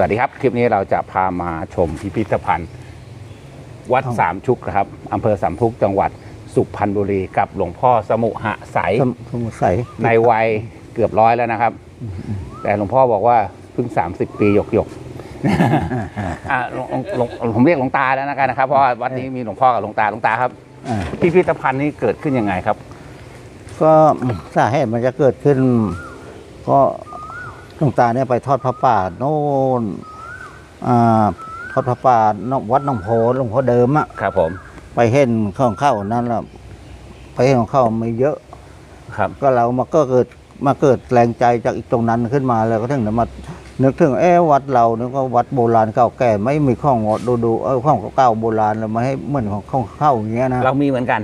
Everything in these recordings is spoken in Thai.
วัสดีครับ คลิปนี้เราจะพามาชมพิพิธภัณฑ์ วัดสามชุกนะครับอำเภอสามชุกจังหวัดสุพรรณบุรีกับหลวงพ่อสมุหะใสสมสมุทรใสในวัยเกือบร้อยแล้วนะครับ แต่หลวงพ่อบอกว่าเพิ่ง 30 ปีหยกหยกๆอะหลวงหลวงหลวงผมเรียกหลวงตาแล้วนะครับ เพราะว่าวัดนี้มีหลวงพ่อกับหลวงตาหลวงตาครับอ่าพิพิธภัณฑ์นี้เกิดขึ้นยังไงครับ ก็สาเหตุมันจะเกิดขึ้น ก็ หลวงตาเนี่ยไปทอดพระป่าโน่นอ่าทอดพระป่านอกวัดหนองโพหลวงพ่อเดิมอะครับผม ไปเห็นของเข้านั้นแล้วไปเห็นของเข้าไม่เยอะ ครับ ก็เรามาก็เกิดมาเกิดแรงใจจากอีกตรงนั้นขึ้นมาแล้วก็ถึงได้มานึกถึงเอ๊ะวัดเราเนี่ยก็วัดโบราณเก่าแก่ไม่มีข้องดูดูๆเออข้องเก่าโบราณแล้วมาให้เหมือนของของเข้าอย่างเงี้ยนะเรามีเหมือนกัน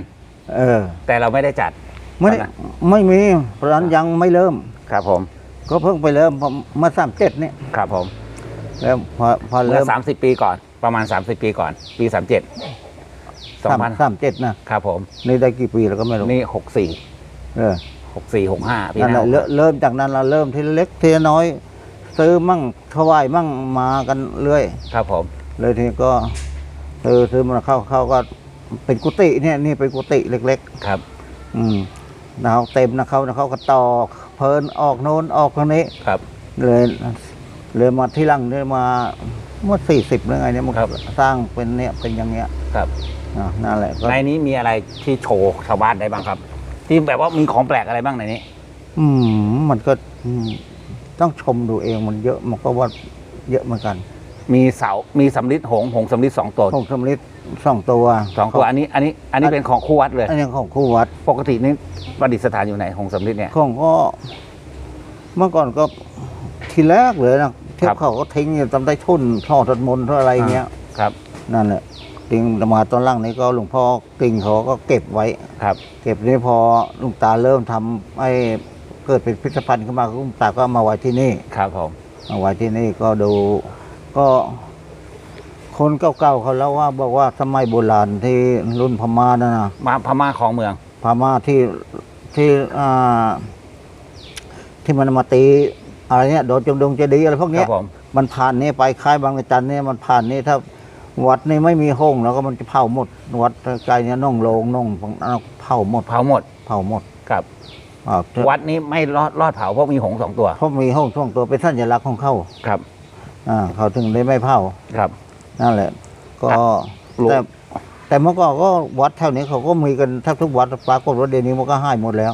เออแต่เราไม่ได้จัด ไม่ได้ตอนนั้น ไม่มีเพราะฉะนั้นยังไม่เริ่ม ครับผม ก็เพิ่งไปเริ่มพอมาสามเจ็ดเนี่ยครับผมแล้วพอพอเมื่เริ่อมสามสิบปีก่อนประมาณ30ปีก่อน ปี37สาม2,000สามเจ็ดนะ ครับผม นี่ได้กี่ปีแล้วก็ไม่รู้นี่64เออ64 65ปีนั่นหแหน้าละเริ่มเริ่มจากนั้นเราเริ่มทีละเล็กทีละน้อย ซื้อมั่งถวายมั่งมากันเรื่อย ครับผม เลยทีก็ซื้อซื้อมาเข้าเข้าก็เป็นกุฏิเนี่ยนี่เป็นกุฏิเล็ก ครับ ๆ อืมนะเขาเต็มนะเขานะเขาก็ต่อ เพลินออกโน้นออกทางนี้ ครับ เลยเลยมาที่หลังเนี่ยมาเมื่อสี่สิบหรือไงเนี่ยมันครับ สร้างเป็นเนี่ยเป็นอย่างเงี้ยครับอะนั่นแหละก็ในนี้มีอะไรที่โชว์ชาวบ้านได้บ้างครับ ที่แบบว่ามีของแปลกอะไรบ้างในนี้ อืมมันก็อืมต้องชมดูเองมันเยอะมันก็ว่าเยอะเหมือนกันมีเสา มีสำลิดหงส์หงส์สำลิดสองตัวของสำลิด สองตัวสองตัวอันนี้อันนี้อันนี้เป็นของคู่วัดเลย อันนี้ของคู่วัด ปกตินี่ประดิษฐานอยู่ไหนหงส์สำลิดเนี่ยของก็เมื่อก่อนก็ทีแรกเลยนะเที่ยครัวบเขาก็ทิ้งอยู่ตามใต้ทุ่นท่อทัดมนต์ท่ออะไรเงี้ยครับ นั่นแหละทิ้งมาตอนหล่างนี้ก็หลวงพ่อกิ่งเขาก็เก็บไว้ครับ เก็บนี่พอลุงตาเริ่มทำไอ้เกิดเป็นพิพิธภัณฑ์ขึ้นมาลุงตาก็เอามาไว้ที่นี่ครับผมมาไว้ที่นี่ก็ดูก็ คนเก่าๆเขาเล่าว่าบอกว่าสมัยโบราณที่รุ่นพม่านะนะมาพม่าของเมือง พม่าที่ที่อ่าที่มันมาตีอะไรเนี่ยโดนจงดงเจดีย์อะไรพวกคเนี้รัยบผม มันผ่านนี่ไปค่ายบางระจันเนี่ยมันผ่านนี่ถ้าวัดนี่ไม่มีห้องแล้วก็มันจะเผาหมด วัดไกลเนี่ยน่องโลงน่องเผาหมดเผาหมดเผาหมดครับ อ่าวัดนี้ไม่รอดรอดเผาเพราะมีหงส์สองตัวเพราะมีห้องช่วงตัวเป็นสัญลักษณ์ของเขาครับ อ่าเขาถึงได้ไม่เผา ครับ นั่นแหละ ก็อะหลวงแต่แต่เมื่อก่อนก็วัดแถวนี้เขาก็มีกันแทบทุกวัดปรากฏว่าเดี๋ยวนี้มันก็หายหมดแล้ว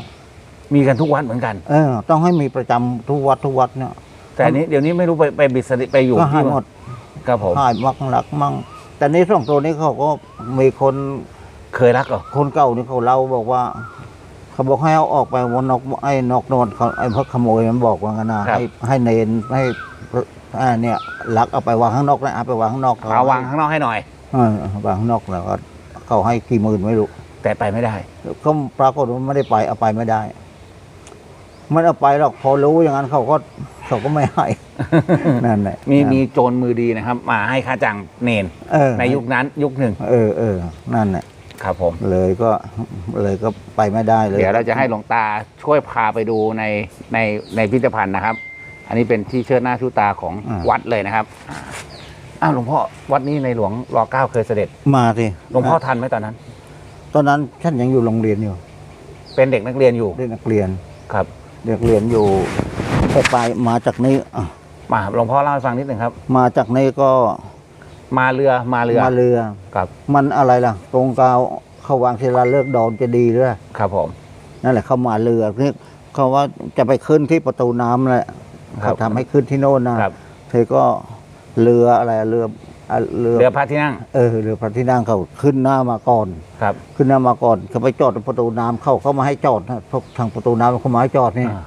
มีกันทุกวัดเหมือนกัน เออ ต้องให้มีประจำทุกวัดทุกวัดเนี่ยแต่อันนี้เดี๋ยวนี้ไม่รู้ไปไปบิดสติไปอยู่ก็หายที่หมดครับผมหายมักหลักมั่งแต่ในสองตัวนี้เขาก็มีคนเคยรักเหรอคนเก่านี่เขาเล่าบอกว่า เขาบอกให้เอาออกไปวันนอกไอ้นอกโนนเขาไอ้พวกขโมยมันบอกว่ากันนะให้ให้เนนให้ อ่าเนี่ยลักเอาไปวางข้างนอกนะเอาไปวางข้างนอกเอาวางข้างนอกให้หน่อยเออวางข้างนอกแล้วก็เขาให้กี่หมื่นไม่รู้แต่ไปไม่ได้ก็ปรากฏว่าไม่ได้ไปเอาไปไม่ได้ไม่เอาไปหรอกพอรู้อย่างนั้นเขาก็เขาก็ไม่ให้นั่นแหละมีมีโจรมือดีนะครับ มาให้ค่าจ้างเนนเออในยุคนั้นยุคหนึ่งเออเออนั่นแหละครับผมเลยก็เลยก็ไปไม่ได้เลย เดี๋ยวเราจะให้หลวงตาช่วยพาไปดูในในในพิพิธภัณฑ์นะครับ อันนี้เป็นที่เชิดหน้าชูตาของอ่า วัดเลยนะครับอ่าอ้าวหลวงพ่อวัดนี้ในหลวงรอเก้าเคยเสด็จมาสิหลวงพ่อทันไหมตอนนั้น ตอนนั้นฉันยังอยู่โรงเรียนอยู่เป็นเด็กนักเรียนอยู่เด็กนักเรียน ครับเด็กเรียนอยู่แต่ไปมาจากนี้อะมาหลวงพ่อเล่าให้ฟังนิดหนึ่งครับ มาจากนี้ก็มาเรือมาเรือมาเรือ ครับมันอะไรล่ะ ตรงกาวเขาวางศิลาเลิกษ์ดอนจะดีหรือครับผมนั่นแหละเขามาเรือนี่เขาว่าจะไปขึ้นที่ประตูน้ำแหละ ครัเขาบทำให้ขึ้นที่โน่นนะครับ เธอก็เรืออะไรเรืออะเรือเรือพระที่นั่งเออเรือพระที่นั่งเขาขึ้นหน้ามาก่อน ครับขึ้นหน้ามาก่อนเขาไปจอดที่ประตูน้ำเข้าเขามาให้จอดนะพวกทางประตูน้ำเขามาให้จอดนี่อ่า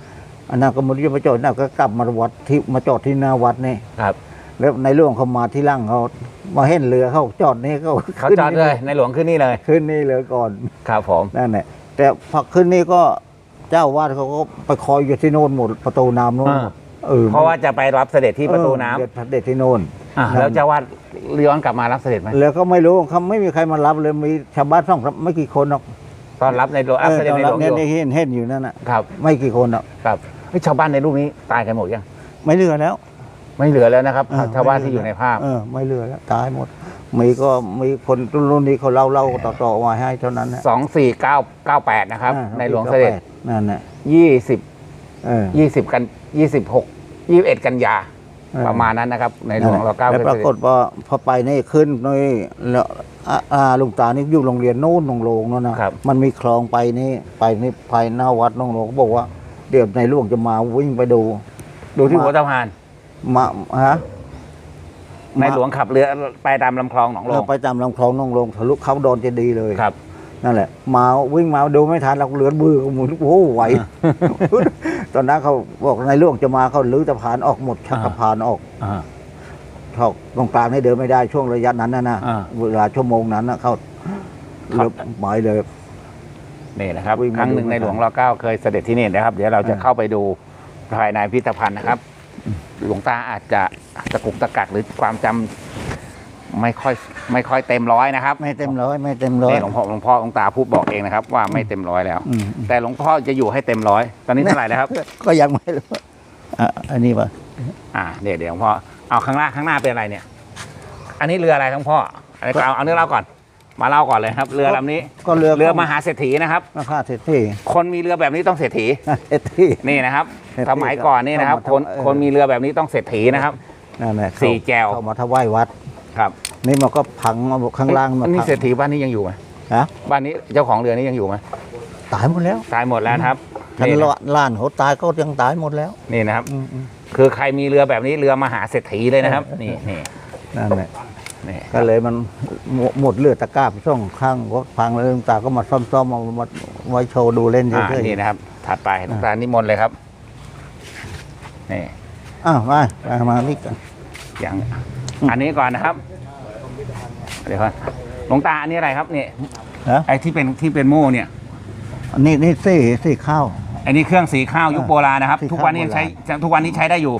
อันนั้นก็ไมันจะมาจอดน่ะก็กลับมาวัดที่มาจอดที่หน้าวัดนี่ครับ แล้วในเรื่องเขามาที่หล่างเขามาเห็นเรือเขาจอดนี่เขาเขาขึ้นจอดเลยในหลวงขึ้นนี่เลย ขึ้นนี่เลยก่อน ครับผม นั่นแหละแต่พอขึ้นนี่ก็เจ้าวาดเขาก็ไปคอยอยู่ที่โน่นหมดประตูน้ำโน่นหมด เออเพราะว่าจะไปรับเสด็จที่ประตูน้ำเออเด็ดเด็ดที่โน่นอะแล้วเจ้าวาดย้อนกลับมารับเสด็จไหมแล้วก็ไม่รู้เขาไม่มีใครมารับเลยมีชาวบ้านสองสามไม่กี่คนหรอกตอนรับในหลวงเอรับอเสด็จตอนในหรัลบวงอเนี่ยยู่เนี่ยเห็นเห็นอยู่นั่นน่ะครับ ไม่กี่คนหรอกครับเฮ้ยชาวบ้านในรูปนี้ตายกันหมดยังไม่เหลือแล้ว ไม่เหลือแล้วนะครับ เออชาวบ้านไม่ที่อยู่ในภาพ เออไม่เหลือแล้วตายหมด มีก็มีคนรุ่นนี้เขาเล่าเล่าต่อๆมาให้เท่านั้นนะสองสี่เก้าเก้าแปดนะครับ อ่าในหลวงเสด็จ นั่นแหละยี่สิบเออยี่สิบกันยี่สิบหก ยี่สิบเอ็ดกันยาเออประมาณนั้นนะครับ ในหลวงเราเก้าแล้วปรากฏว่าพอไปนี่ขึ้นนี่แล้วอ่าอ่าลุงตานี่อยู่โรงเรียนโน้นโรงโรงนั่นนะครับมันมีคลองไปนี่ไปนี่ภายหน้าวัดโรงโรงเขาบอกว่า เดี๋ยวในหลวงจะมาวิ่งไปดู ดูที่หัวสะพานมาฮะในหลวงขับเรือไปตามลำคลองหนองลเรางไปตามลำคลองโรงโรงทะลุเขาดอนเจดีย์เลยครับนั่นแหละ มาวิ่งมาดูไม่ทันเราเลือนมือหมุนโอ้โหไหว ตอนนั้นเขาบอกในหลวงจะมาเขาลื้อสะพานออกหมดชักสะพานออกอ่าเขาตรงกลางนี่เดินไม่ได้ช่วงระยะนั้นนะนะอ่า เวลาชั่วโมงนั้นนะเขาครับเลือบหมายเลย นี่นะครับ วิ่งมาครั้งหนึ่งดูในไม่ทันหลวงรอเก้าเคยเสด็จที่นี่นะครับ เดี๋ยวเราจะอ่าเข้าไปดูภายในพิพิธภัณฑ์นะครับ หลวงตาอาจจะตะกุกตะกักหรือความจำ ไม่ค่อยไม่ค่อยเต็มร้อยนะครับไม่เต็มร้อยไม่เต็มร้อยนี่หลวงพ่อหลวงพ่อหลวงตาพูดบอกเองนะครับ ว่าไม่เต็มร้อยแล้ว อืมแต่หลวงพ่อจะอยู่ให้เต็มร้อยตอนนี้เท่าไหร่แล้วครับ ก็ยังไม่รู้อะอันนี้ป่ะอ่าเดี๋ยวเดี๋ยวหลวงพ่อเอาข้างหน้าข้างหน้าเป็นอะไรเนี่ย อันนี้เรืออะไรครับหลวงพ่ออันนี้เอาเอาเรื่องเล่าก่อน มาเล่าก่อนเลยครับ เรือลำนี้ก็เรือเรือมหาเศรษฐีนะครับ มาค่าเศรษฐีคนมีเรือแบบนี้ต้องเศรษฐีเศรษฐี นี่นะครับเศรษฐีสมัยก่อนนี่นะครับ เข้าคนมาทำเออ คนมีเรือแบบนี้ต้องเศรษฐีนะครับ นั่นแหละสี่แจว เข้ามาถวายวัด ครับ นี่มันก็พังเอาข้างล่างมาเอ๊ะนี่พังเศรษฐีบ้านนี้ยังอยู่ไหมฮะบ้านนี้เจ้าของเรือนี้ยังอยู่ไหมตายหมดแล้วตายหมดแล้วนะครับท่านนี่นะล้านเขาตายก็ยังตายหมดแล้วนี่นะครับอืมอืมคือใครมีเรือแบบนี้เรือมหาเศรษฐีเลยนะครับ นี่นี่นั่นแหละนี่ก็เลยมันหมดหมดเลือดตะกร้าบช่องข้างรถพังแล้วหลวงตาก็มาซ่อมๆมามาไว้โชว์ดูเล่นอ่าเฉยนี่นะครับ ถัดไปหลวงตานิมนต์เลยครับนี่ๆอ้าวมามามานี่กัน อย่างอันนี้ก่อนนะครับ เดี๋ยวก่อนหลวงตาอันนี้อะไรครับนี่ฮะไอ้ที่เป็นที่เป็นโม่เนี่ยอันนี้นี่สี่สี่ข้าว อันนี้เครื่องสีข้าวยุคโบราณนะครับ สีข้าวทุกวันนี้ยังใช้ทุกวันนี้ใช้ได้อยู่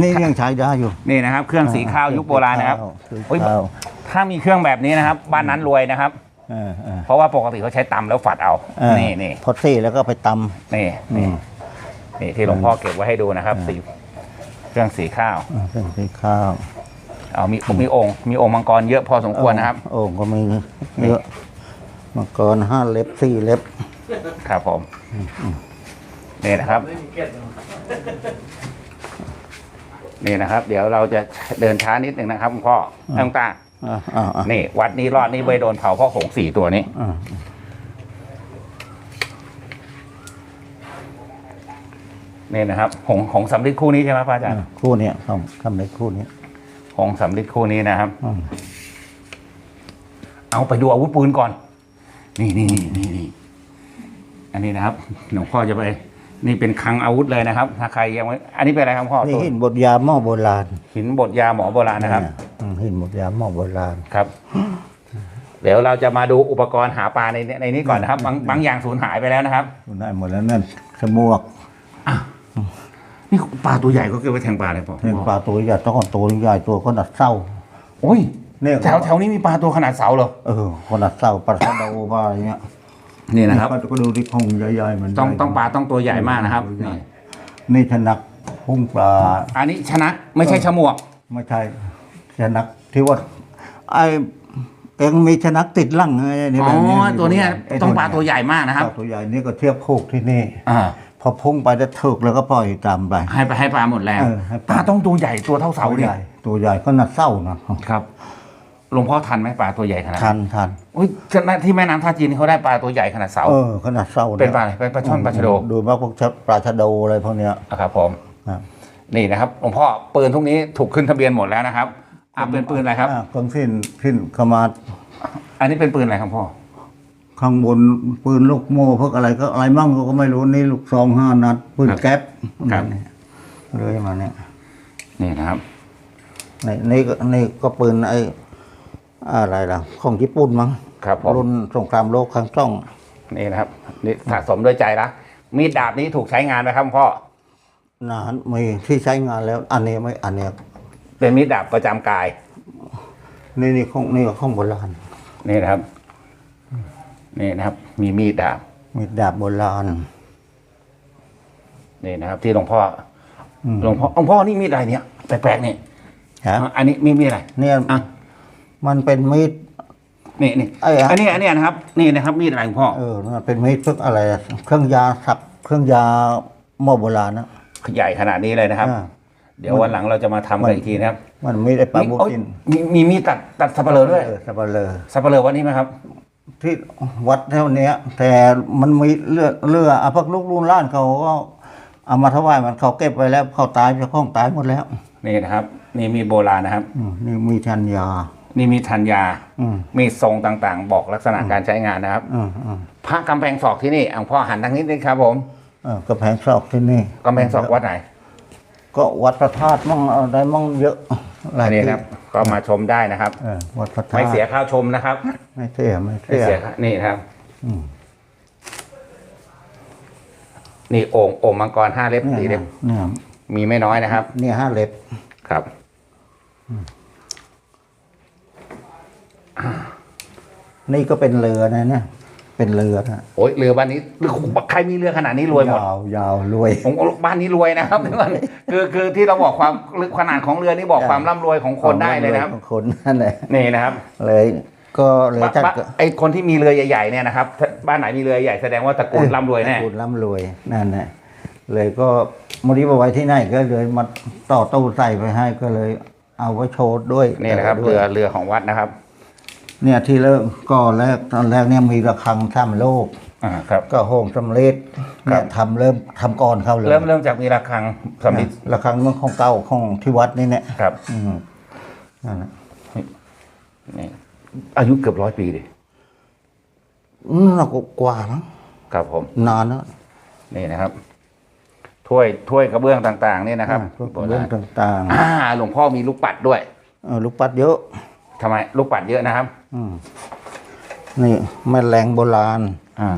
นี่ยังใช้ได้อยู่นี่นะครับ เครื่องสีข้าวยุคโบราณนะครับสีโอ้ยข้าวถ้ามีเครื่องแบบนี้นะครับ บ้านนั้นรวยนะครับ เออเออเพราะว่าปกติเขาใช้ตำแล้วฝัดเอาเออนี่นี่พอสี่แล้วก็ไปตนี่ำนี่นี่ที่หลวงพ่อเก็บไว้ให้ดูนะครับสีเครื่องสีข้าว อ่าเป็นสีข้าว เอามีมีองค์มีองค์มังกรเยอะพอสมควรนะครับ โอ่งก็มีเยอะมังกรห้าเล็บสี่เล็บ ครับผมนี่นะครับ นี่นะครับ เดี๋ยวเราจะเดินช้านิดหนึ่งนะครับคุณพ่อหลวงตาอ่าอ่าอ่านี่ วัดนี้รอดนี่ไม่โดนเผาเพราะหงส์สี่ตัวนี้ อ่านี่นะครับหงหงส์สำลิดคู่นี้ใช่ไหมพระอาจารย์อ่าคู่เนี้ยต้องทำในคู่เนี้ย หงส์สำลิดคู่นี้นะครับอืมเอาไปดูอาวุธปืนก่อน นี่นี่นี่นี่นี่อันนี้นะครับหลวงพ่อจะไป นี่เป็นคลังอาวุธเลยนะครับ ถ้าใครยังไม่อันนี้เป็นอะไรครับพ่อนี่ตัวหินบทยาหม้อโบราณ หินบดยาหมอโบราณนะครับอืมหินบทยาหม้อโบราณครับ เดี๋ยวเราจะมาดูอุปกรณ์หาปลาในในนี้ก่อนนะครับ บางบางอย่างสูญหายไปแล้วนะครับ ได้หมดแล้วนั่นสมวกนี่ ปลาตัวใหญ่ก็เก็บไว้แทงปลาเลยพ่อเห็นปลาตัวใหญ่ต้องตัวใหญ่ตัวขนาดเศร้า โอ้ยเนี่ยแถวแถวนี้มีปลาตัวขนาดเสาเหรอเออขนาดเศร้าปลาชะโดปลาอะไรเงี้ยนี่นะครับก็ดูที่คงใหญ่ๆมันต้องต้องปลาต้องตัวใหญ่มากนะครับนี่นี่ชนักพุ่งปลา อันนี้ชนะไม่ใช่ฉมวก ไม่ใช่ชนักที่ว่าไอเองมีชนักติดลั่งไงนี่อ๋แบบนี้อตัวเนี้ยไต้องปลาตัวใหญ่มากนะคครัรับบตัวใหญ่นี่ก็เทียบโคกที่นี่อ่า พอพุ่งไปจะถึกแล้วก็ปล่อยตามไปให้ไปให้ปลาหมดแรงเออให้ปปลาลาต้องตัวใหญ่ตัวเท่าเสาตัวเนี่ใหยญ่ตัวใหญ่ก็น่าเศร้านะครับหลวงพ่อทันไหมปลาตัวใหญ่ขนาดทันทันอุ้ยที่แม่น้ำท่าจีนเขาได้ปลาตัวใหญ่ขนาดเสา เออขนาดเศร้าเป็นปลาอะไรเป็นปลาช่อนปลาชะโด ดูมากพวกปลาชะโดอะไรพวกเนี้ยอะครับผมครับนี่นะครับหลวงพ่อปืนทุกนี้ถูกขึ้นทะเบียนหมดแล้วนะครับอะเป็นปืนอะไรครับ อ่าเครื่องสิ้นสิ้นขมาดอันนี้เป็นปืนอะไรครับพ่อ ข้างบนปืนลูกโม่พวกอะไรก็อะไรมั่งก็ไม่รู้นี่ลูกซองห้านัดปืนแก๊ปครับนี่เลยมาเนี่ยนี่นะครับนี่นี่ก็นี่ก็ปืนไอ้อะไรล่ะ ของญี่ปุ่นมั้งครับผมรุ่นสงครามโลกครั้งต้องนี่นะครับนี่สะสมด้วยใจละมีดดาบนี้ถูกใช้งานไหมครับพ่อนานมีที่ใช้งานแล้ว อันนี้ไม่อันเนี้ยเป็นมีดดาบประจำกาย นี่นี่ของนี่ก็ของโบราณนี่นะครับ นี่นะครับ มีมีดดาบมีดาบโบราณนี่นะครับ ที่หลวงพ่ออมหลวงพ่อหลวงพ่อนี่มีดอะไรเนี่ยแปลกๆนี่ฮะอะอันนี้มีมีอะไรเนี่ยอะมันเป็นมีดนี่นี่ไอ้อะอันนี้อันนี้นะครับ นี่นะครับ มีดอะไรคุณพ่อเออมันเป็นมีดเพื่ออะไรอะเครื่องยาสับเครื่องยาหม้อโบราณนะใหญ่ขนาดนี้เลยนะครับอ่าเดี๋ยววันหลังเราจะมาทำกันอีกทีนะครับ มันมีดไอ้ปลาบุโอ๊ยกินมีมีมีดตัดตัดสับปะเลอด้วยเออสับปะเลอสับปะเลอวันนี้ไหมครับ ที่วัดเท่าเนี้ย แต่มันมีเลือดเลือดอะพวกลูกลุงล้านเขาก็เอามาถวายมันเขาเก็บไว้แล้วเขาตายเจ้าของตายหมดแล้ว นี่นะครับ นี่มีดโบราณนะครับ อืมนี่มีทันยา นี่มีธัญญา อืม มีทรงต่างๆ บอกลักษณะการใช้งานนะครับ อืมอืมพระกำแพงศอกที่นี่อะพ่อหันทางนี้นิดครับผมเออกระแพงซอกที่นี่กำแพงศอกวัดไหน ก็วัดพระธาตุมั่งอะไรมั่งเยอะ หลาอัยนนี้ที่ครับ ก็มาชมได้นะครับ เออวัดพระธาตุไม่เสียค่าชมนะครับไม่เสียไม่ไม่เสียเสียค่านี่นะครับ อืมนี่โอ่งโอ่งมังกรห้าเล็บเนี่ยสี่เล็บเนี่ยมีไม่น้อยนะครับ เนี่ยห้าเล็บ ครับนี่ก็เป็นเรือนะเนี่ย เป็นเรือนะโอ้ยเรือบ้านนี้เรือใครมีเรือขนาดนี้รวยหมดยาวยาวรวยผมบ้านนี้รวยนะครับคือคือที่เราบอกความขนาดของเรือนี่บอกความร่ำรวยของคนได้เลยนะครับของคนนั่นแหละนี่นะครับ เลยก็เลยจัดบ้านไอคนที่มีเรือใหญ่ๆเนี่ยนะครับถ้าบ้านไหนมีเรือใหญ่แสดงว่าตระกูลร่ำรวยแน่ตระกูลร่ำรวยนั่นแหละเลยก็มริบไว้ที่ไหนก็เลยมาต่อตู้ใส่ไปให้ก็เลย เอาไว้โชว์ด้วยนี่นะครับด้วเรืยอเรือของวัดนะครับ เนี่ยที่เริ่มก็แรกตอนแรกเนี่ยมีระฆังทำโลก อ่าครับ ก็โฮงสำเร็จเนี่ยทำเริ่มทำก่อนเขาเลยเริ่มเริ่มจากมีระฆังสำลิดระฆังเมื่อของเก่าของที่วัดนี่เนี่ยครับอืมนั่นน่ะนี่อายุเกือบร้อยปีดิอืมเราก็กว่ามั้งครับผม นานแล้วนี่นะครับ ถ้วยถ้วยกระเบื้องต่าง ๆ นี่นะครับพวกเรื่องต่างอ่าหลวงพ่อมีลูกปัดด้วย ๆเออลูกปัดเยอะ ทำไมลูกปัดเยอะนะครับ อืมนี่แม่แรงโบราณอ่า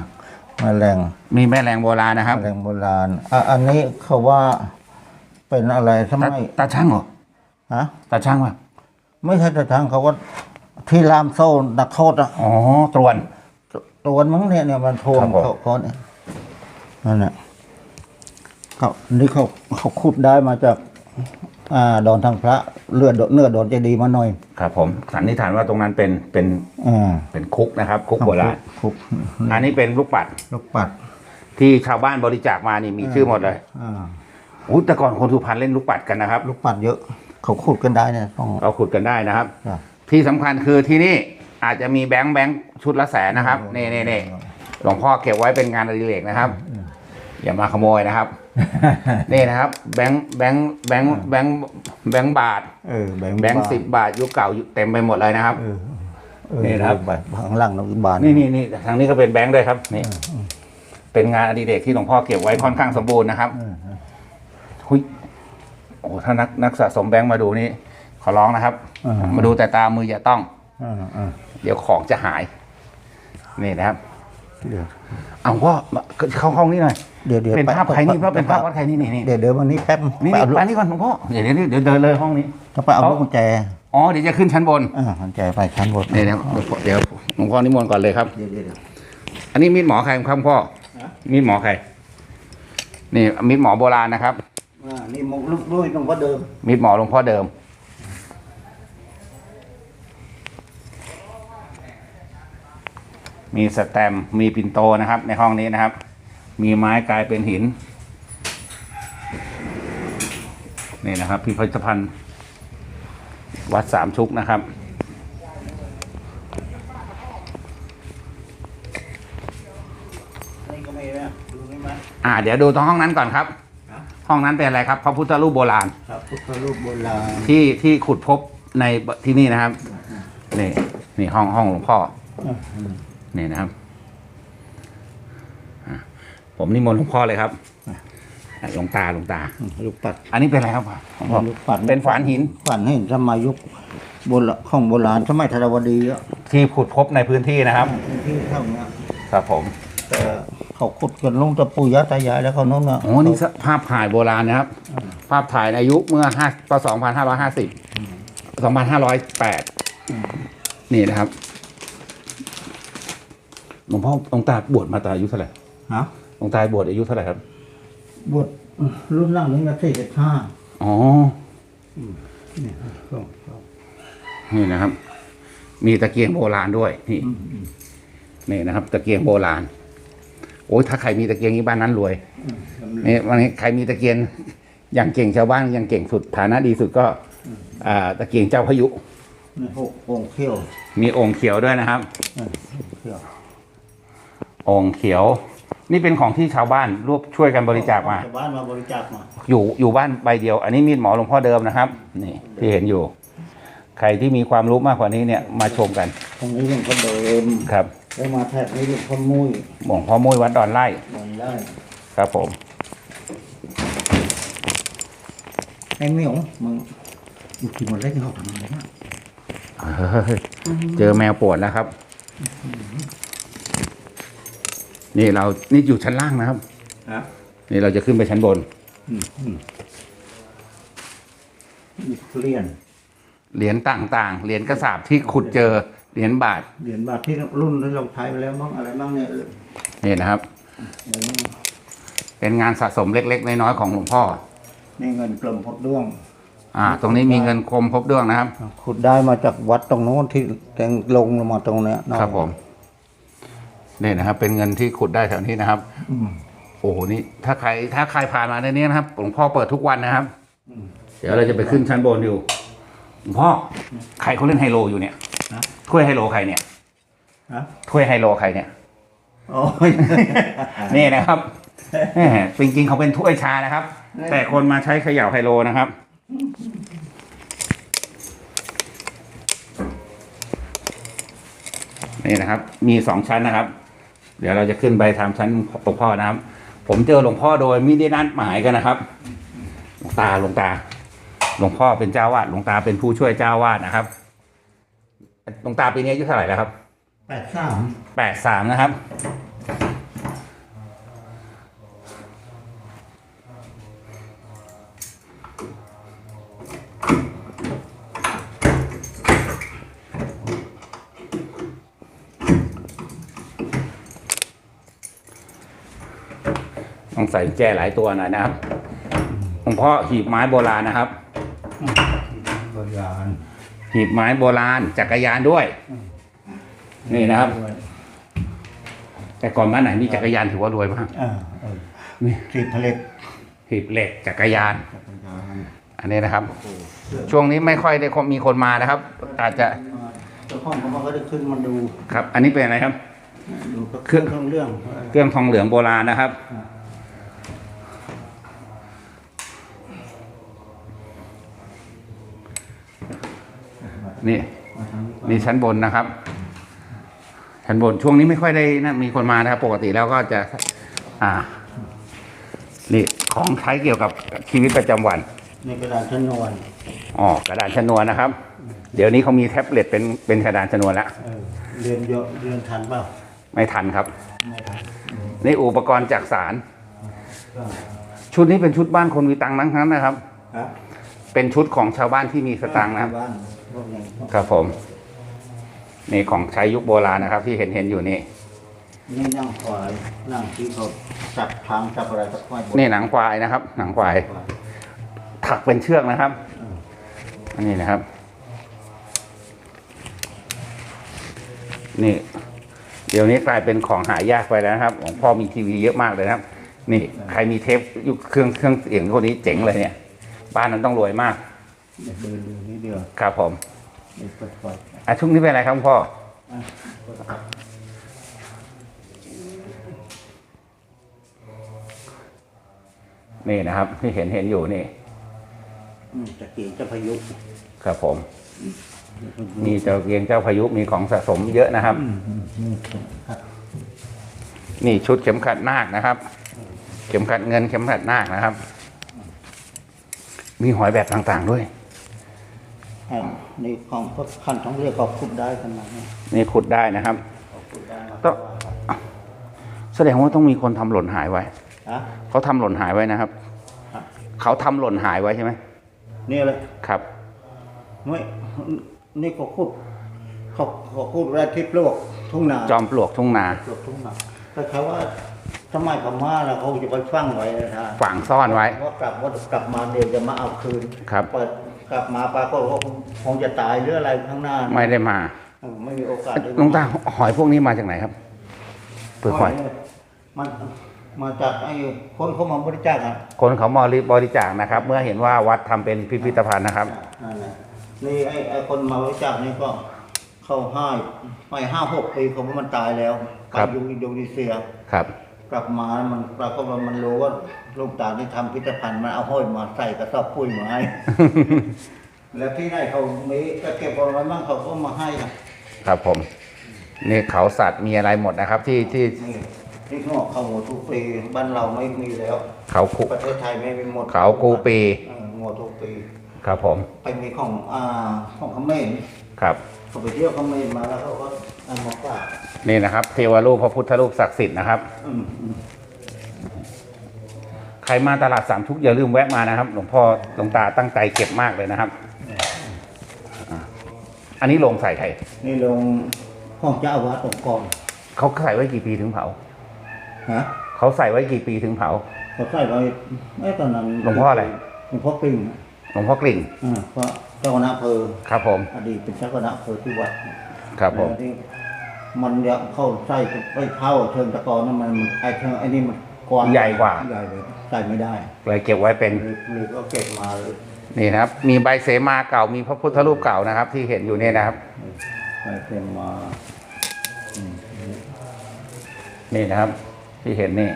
แม่แรงมีแม่แรงโบราณนะครับแม่แรงโบราณอะอันนี้เขาว่าเป็นอะไรทำไมตาตาช่างเหรอฮะตาช่างป่ะไม่ใช่แต่ทางเขาว่าที่ลามโซ่นักโทษอะอ๋อตรวน ตัวมั้งเนี่ยเนี่ยมันทวงครับผม เขาเขาเนี่ยนั่นแหละเขานี่เขาเขาขุดได้มาจาก อ่าดอนทางพระเลือดเนื้อดอนเจดีย์มาหน่อย ครับผมสันนิษฐานว่าตรงนั้นเป็นเป็นอ่าเป็นคุกนะครับ คุกโบราณคุกอันนี้เป็นลูกปัดลูกปัด ที่ชาวบ้านบริจาคมานี่มีชื่อหมดเลยอ่าอุ้ยแต่ก่อนคนสุพรรณเล่นลูกปัดกันนะครับ ลูกปัดเยอะ เขาขุดกันได้เนี่ยต้องเราขุดกันได้นะครับอะที่สำคัญคือที่นี่อาจจะมีแบงค์แบงค์ชุดละแสนนะครับนี่นี่นี่หลวงพ่อเก็บไว้เป็นงานอดิเรกนะครับ อย่ามาขโมยนะครับ นี่นะครับ แบงค์แบงค์แบงค์แบงค์แบงค์บาทเออแบงค์แบงค์สิบบาทยุคเก่ายุคเต็มไปหมดเลยนะครับเออเออนี่นะครับไปข้างล่างน้องบานนี่นี่นี่ทางนี้ก็เป็นแบงค์ด้วยครับนี่เป็นงานอดิเรกที่หลวงพ่อเก็บไว้ค่อนข้างสมบูรณ์นะครับหุยโอ้ถ้านักนักสะสมแบงค์มาดูนี่ขอร้องนะครับอ่ามาดูแต่ตามืออย่าต้องอ่าอ่าเดี๋ยวของจะหาย นี่นะครับ เดี๋ยวเอาว่าเข้าห้องนี้หน่อยเดี๋ยวเดี๋ยวเป็นภาพไปใครนี่เพราะเป็นภาพวัดใครนี่นี่นี่เดี๋ยวเดี๋ยววันนี้แป๊บนี่ไปเอาลูกไปนี่ก่อนหลวงพ่อเดี๋ยวเดี๋ยวเดี๋ยวเดินเลยห้องนี้จะไปเอาลูกกุญแจอ๋อเดี๋ยวจะขึ้นชั้นบนอ่ากุญแจไปชั้นบนเดี๋ยวเดี๋ยวเดี๋ยวหลวงพ่อนิมนต์ก่อนเลยครับเดี๋ยวเดี๋ยวเดี๋ยวอันนี้มีดหมอใครครับพ่อมีดหมอใครนี่มีดหมอโบราณนะครับอ่านี่มุกลูกด้วยตรงพ่อเดิมมีดหมอหลวงพ่อเดิม มีสแตมป์มีปินโตนะครับ ในห้องนี้นะครับ มีไม้กลายเป็นหินนี่นะครับพิพิธภัณฑ์วัดสามชุกนะครับนี่ก็มีนะดูนี่ไหมอ่า เดี๋ยวดูตรงห้องนั้นก่อนครับ ห้องนั้นเป็นอะไรครับพระพุทธรูปโบราณครับพุทธรูปโบราณที่ที่ขุดพบในที่นี่นะครับ นี่นี่ห้องห้องหลวงพ่อ นี่นะครับอะผมนิมนต์หลวงพ่อเลยครับอะหลวงตาหลวงตา ลูกปัด อันนี้เป็นอะไรครับหลวงพ่อลูกปัดเป็นฝานหินฝันให้สมัยยุคโบราณของโบราณสมัยธรวดีอะที่ขุดพบในพื้นที่นะครับที่เท่านี้ครับผมแต่เขาขุดกันลงตะปูยะตายายแล้วเขาโน้นอะโอ้นี่ภาพถ่ายโบราณนะครับ ภาพถ่ายในอายุเมื่อห้าปสองพันห้าร้อยห้าสิบสองพันห้าร้อยแปดนี่นะครับ หลวงพ่อหลวงตาบวชมาตอนอายุเท่าไหร่ฮะหลวงตาบวชอายุเท่าไหร่ครับบทรุ่นล่างนี่นะสี่สิบห้าอ๋อนี่ช่วงช่วงนี่นะครับ มีตะเกียงโบราณด้วย นี่อืมอืมนี่นะครับ ตะเกียงโบราณ โอ้ยถ้าใครมีตะเกียงนี้บ้านนั้นรวยอืมสำเร็จนี่วันนี้ใครมีตะเกียงอย่างเก่งชาวบ้านอย่างเก่งสุดฐานะดีสุดก็ อ่า ตะเกียงเจ้าพายุนี่หกองค์เขี้ยว มีองค์เขียวด้วยนะครับอะเขี้ยว องค์เขียว นี่เป็นของที่ชาวบ้านรวบช่วยกันบริจาคมา ชาวบ้านมาบริจาคมา อยู่อยู่บ้านใบเดียว อันนี้มีดหมอหลวงพ่อเดิมนะครับ นี่ที่เห็นอยู่ ใครที่มีความรู้มากกว่านี้เนี่ยมาชมกัน ตรงนี้หลวงพ่อเดิมครับ แล้วมาแถบนี้หลวงพ่อมุ้ยหลวงพ่อมุ้ยวัดดอนไร่ลงได้ครับผมไอ้เหมียวมึงมึงกินหมดเล็กเขาทำอะไรนะเฮ้ยเจอแมวปวดแล้วครับ นี่เรานี่อยู่ชั้นล่างนะครับ ครับนี่เราจะขึ้นไปชั้นบนอืมอืมมีทุเรียนเหรียญต่างๆ เหรียญกระสาบที่ขุดเจอเหรียญบาทเหรียญบาทที่รุ่นที่เราใช้ไปแล้วบ้างอะไรบ้างเนี่ยเออนี่นะครับเดี๋ยวนี้เป็นงานสะสมเล็กๆน้อยๆของหลวงพ่อนี่เงินกลมพดด้วง อ่า ตรงนี้มีเงินคมพบด้วงนะครับ ขุดได้มาจากวัดตรงโน้นที่แตงลงลงมาตรงเนี้ยเนาะครับผม นี่นะครับ เป็นเงินที่ขุดได้แถวนี้นะครับอืมโอ้โหนี่ถ้าใครถ้าใครผ่านมาในนี้นะครับหลวงพ่อเปิดทุกวันนะครับเดี๋ยวเราจะไปขึ้นชั้นบนอยู่หลวงพ่อใครเขาเล่นไฮโลอยู่เนี่ยนะถ้วยไฮโลใครเนี่ยฮะถ้วยไฮโลใครเนี่ย โอ้ย นี่นะครับแหมจริงๆเขาเป็นถ้วยชานะครับ แต่คนมาใช้เขย่าไฮโลนะครับ นี่นะครับ มีสองชั้นนะครับ เดี๋ยวเราจะขึ้นไปทำชั้นหลวงพ่อนะครับ ผมเจอหลวงพ่อโดยไม่ได้นัดหมายกันนะครับ หลวงตาหลวงตา หลวงพ่อเป็นเจ้าวาดหลวงตาเป็นผู้ช่วยเจ้าวาดนะครับ หลวงตาปีนี้อายุเท่าไหร่แล้วครับแปดสามแปดสามนะครับ กุญแจหลายตัวหน่อยนะครับหลวงพ่อหีบไม้โบราณนะครับ บริยานหีบไม้โบราณจักรยานด้วย นี่นะครับ แต่ก่อนบ้านไหนมีจักรยานถือว่ารวยมากอ่าเออนี่สีทะเลหีบเหล็กจักรยาน จักรยานอันนี้นะครับโอ้เสื้อช่วงนี้ไม่ค่อยได้คนมีคนมานะครับ อาจจะเจ้าของเขาก็ได้ขึ้นมาดูครับ อันนี้เป็นอะไรครับ ดูก็เครื่องเครื่องเรื่องเครื่องทองเหลืองโบราณนะครับ นี่มาทางนี่ชั้นบนนะครับ ชั้นบนช่วงนี้ไม่ค่อยได้นะมีคนมานะครับ ปกติแล้วก็จะ อ่า นี่ของใช้เกี่ยวกับชีวิตประจำวันในกระดาษชนวนอ๋อกระดานชนวนนะครับ เดี๋ยวนี้เขามีแท็บเล็ตเป็นเป็นกระดานชนวนแล้วเออเรียนเยอะเรียนทันเปล่าไม่ทันครับไม่ทันนี่อุปกรณ์จากสารก็ชุดนี้เป็นชุดบ้านคนมีตังค์ทั้งนั้นนะครับครับเป็นชุดของชาวบ้านที่มีสตังค์นะครับบ้านพวกนี้ ครับผม นี่ของใช้ยุคโบราณนะครับ ที่เห็นเห็นอยู่นี่ นี่นั่งควายนั่งที่เขาจับทางจับอะไรสักควายบนนี่หนังควายนะครับ หนังควายควายถักเป็นเชือกนะครับอืมอันนี้นะครับ นี่ เดี๋ยวนี้กลายเป็นของหายากไปแล้วนะครับหลวงพ่อมีทีวีเยอะมากเลยนะครับ นี่ใครมีเทปยุคเครื่องเครื่องเสียงคนนี้เจ๋งเลยเนี่ย บ้านนั้นต้องรวยมาก เดี๋ยวเดินดูนี่เดียวครับผมเดี๋ยวเปิดไฟอะช่วงนี้เป็นอะไรครับหลวงพ่ออะเปิดไฟนี่นะครับที่เห็นเห็นอยู่นี่อืมจะเกี่ยวจะพายุครับผมมีเจ้าเกียงเจ้าพายุมีของสะสมเยอะนะครับ อืมอืมนี่ครับนี่ชุดเข็มขัดนาคนะครับ เข็มขัดเงินเข็มขัดนาคนะครับ มีหอยแบบต่างๆด้วยอะ นี่ของพวกขั้นต้องเรียกเขาขุดได้ขนาดนี้นี่ขุดได้นะครับเขาขุดได้มาก็แสดงว่าต้องมีคนทำหล่นหายไว้ฮะเขาทำหล่นหายไว้นะครับครับเขาทำหล่นหายไว้ใช่ไหมนี่เลยครับไม่นี่เขาขุดเขาเขาขุดแรกที่ปลวกทุ่งนา จอมปลวกทุ่งนาปลวกทุ่งนาแต่เขาว่าสมัยพม่าแล้วเขาจะไปฟังไว้นะฮะฝังซ่อนไว้ว่ากลับว่ากลับมาเดี๋ยวจะมาเอาคืนครับเปิด กลับมาปรากฏว่าคงจะตายหรืออะไรข้างหน้าไม่ได้มาเออไม่มีโอกาสได้หลวงตาหอยพวกนี้มาจากไหนครับเปลือกหอยมันมาจากไอ้คนเขามาบริจาคอะคนเขามาบริจาคนะครับ เมื่อเห็นว่าวัดทำเป็นพิพิธภัณฑ์นะครับนั่นแหละนี่ไอ้ไอ้คนมาบริจาคนี่ก็เข้าห้าไปห้าหกปีเขาว่ามันตายแล้วไปครับอยู่อินโดนีเซียครับ กลับมามันปรากฏว่ามันรู้ว่าลูกตาที่ทำพิพิธภัณฑ์มันเอาห้อยมาใส่กระสอบปุ้ยมาให้ แล้วที่ไหนเขามีจะเก็บเอาไว้บ้างเขาก็มาให้นะครับผม นี่เขาสัตว์มีอะไรหมดนะครับ ที่ที่นี่ที่งอกเขาหัวทุกปีบ้านเราไม่มีแล้ว เขาคุประเทศไทยไม่มีหมดเขากูปีเอองัวทุกปี ครับผมไปมีของอ่าของเขมรครับ เขาไปเที่ยวเขมรมาแล้วเขาก็เอามาฝาก นี่นะครับ เทวรูปพระพุทธรูปศักดิ์สิทธิ์นะครับอืมอืมใครมาตลาดสามชุกอย่าลืมแวะมานะครับ หลวงพ่อหลวงตาตั้งใจเก็บมากเลยนะครับอ่าอันนี้ลงใส่ใครนี่ลงห้องเจ้าอาวาสองค์กรเขาใส่ไว้กี่ปีถึงเผาฮะเขาใส่ไว้กี่ปีถึงเผาเขาใส่ไว้ไอ้ตอนนั้นหลวงพ่ออะไรหลวงพ่อกลิ่งหลวงพ่อกลิ่งอ่าเพราะเจ้าคณะอำเภอครับผม อดีตเป็นเจ้าคณะอำเภอที่วัดครับผมแล้วที่ มันเนี่ยเข้าใส่ไปเข้าเชิงตะกอนนั่นมันไอ้เชิงไอ้นี่มันกว้างใหญ่กว่า ใหญ่เลยใส่ไม่ได้เลยเก็บไว้เป็นเลยเลยก็เก็บมาเลยนี่นะครับ มีใบเสมาเก่ามีพระพุทธรูปเก่านะครับ ที่เห็นอยู่เนี่ยนะครับใส่เก็บมาอืมนี่นะครับ ที่เห็นนี่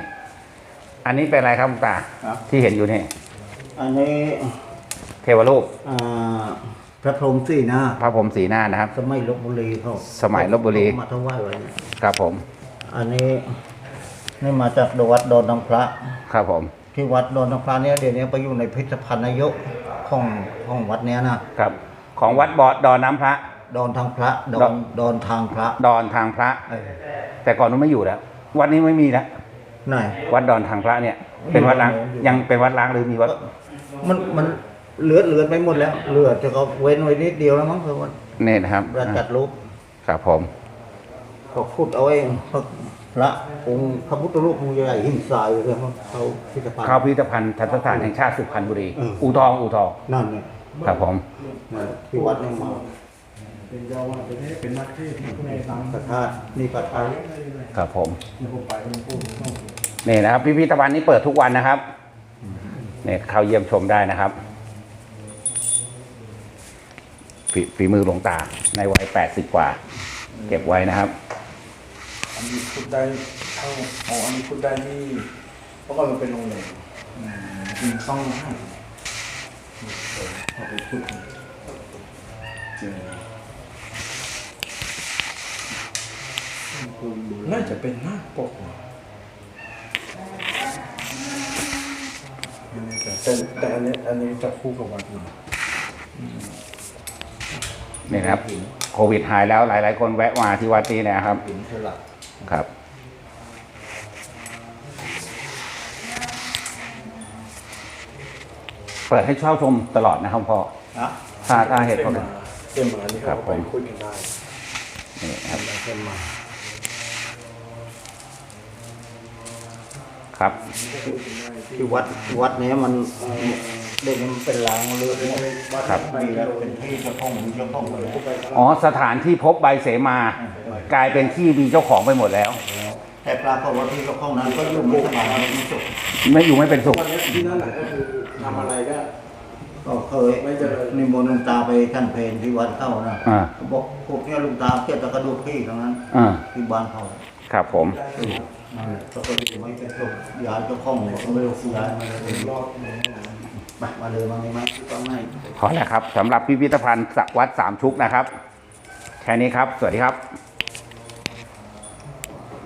อันนี้เป็นอะไรครับหลวงตาครับที่เห็นอยู่นี่ อันนี้ เทวรูปอ่า พระพรหมสี่หน้าพระพรหมสีหน้านะครับ สมัยลบบุรีเขาสมัยลพบุรี เขามาถวายไว้ครับผม อันนี้นี่มาจากวัดดอนน้ำพระ ครับผม ที่วัดดอนน้ำพระเนี่ยเดี๋ยวนี้ไปอยู่ในพิพิธภัณฑ์นายกของของวัดเนี้ยนะครับ ของวัดบอดดอนน้ำพระ ดอนทางพระดดออน นดอนทางพระดอนทางพระ เออแต่ก่อนนู้นไม่อยู่แล้ว วัดนี้ไม่มีแล้ว ไหน วัดดอนทางพระเนี่ย เป็นวัดล้าง ยังเป็นวัดล้างหรือมีวัด มันมัน เหลือเหลือไปหมดแล้วเหลือแต่เขาเว้นไว้นิดเดียวแล้วมั้งคือว่านี่นะครับเราจัดรูปครับผมเขาขุดเอาเองพระพระองค์พระพุทธรูปองค์ใหญ่หินทรายเลยมั้งเขาพิพิธภัณฑ์เข้าพิพิธภัณฑ์ทัศสถานแห่งชาติสุพรรณบุรีอืมอูทองอูทองนั่นเนี่ยครับผมนั่นที่วัดเนี่ยมาเป็นเจ้าว่าเป็นให้เป็นนักเทศน์ที่ในทางพระธาตุนี่พระธาตุครับผมที่ผมไปเป็นผู้ต้องนี่นะครับพิพิธภัณฑ์นี้เปิดทุกวันนะครับเนี่ยเข้าเยี่ยมชมได้นะครับ ฝีฝีมือหลวงตาในวัยแปดสิบกว่า เก็บไว้นะครับ อันนี้คุณได้เข้าอ๋ออันนี้คุณได้นี่เพราะว่ามันเป็นโรงแรมอืมจริงต้องให้เอาไปพูดเจอน่าจะเป็นหน้าปกแต่แต่อันนี้อันนี้จะคู่กับวัดนะ นี่นะครับโควิดหายแล้วหลาย ๆ คนแวะมาที่วัดนี้นะครับหินสลักครับ เปิดให้เช่าชมตลอดนะครับพ่อนะถ้าถ้าเหตุผลเต็มมานี่ครัเขาบไปผมคุยกันได้นี่นะครับเต็มมา ครับ ที่วัดวัดเนี้ยมันเด็กมันเป็นลางเลือดครับ มีแล้วเป็นที่เจ้าของมีเจ้าของหมดแล้วอ๋อสถานที่พบใบเสมา กลายเป็นที่มีเจ้าของไปหมดแล้ว แต่ปรากฏว่าที่เจ้าของนั้นก็อยู่ไม่สบายไม่สุขไม่อยู่ไม่เป็นสุข วันนี้ที่นั่นแหละก็คือทำอะไรก็ ก็เคยไม่เจริญ นิมนต์หลวงตาไปท่านเพลที่วัดเข้านะอ่า เขาบอกพวกเนี้ยหลุงตาเกี่ยวกับกระดูกพี่ทั้งนั้นอ่าที่บ้านเขา ครับผมก็ก็ อยู่ไม่เป็นสุขย้ายเจ้าของหมดก็ไม่รู้ย้ายมาเลยรอดไปมาเลยมาเลยมาต้องให้ขอแล้วครับสำหรับพิพิธภัณฑ์สักวัดสามชุกนะครับ แค่นี้ครับ สวัสดีครับ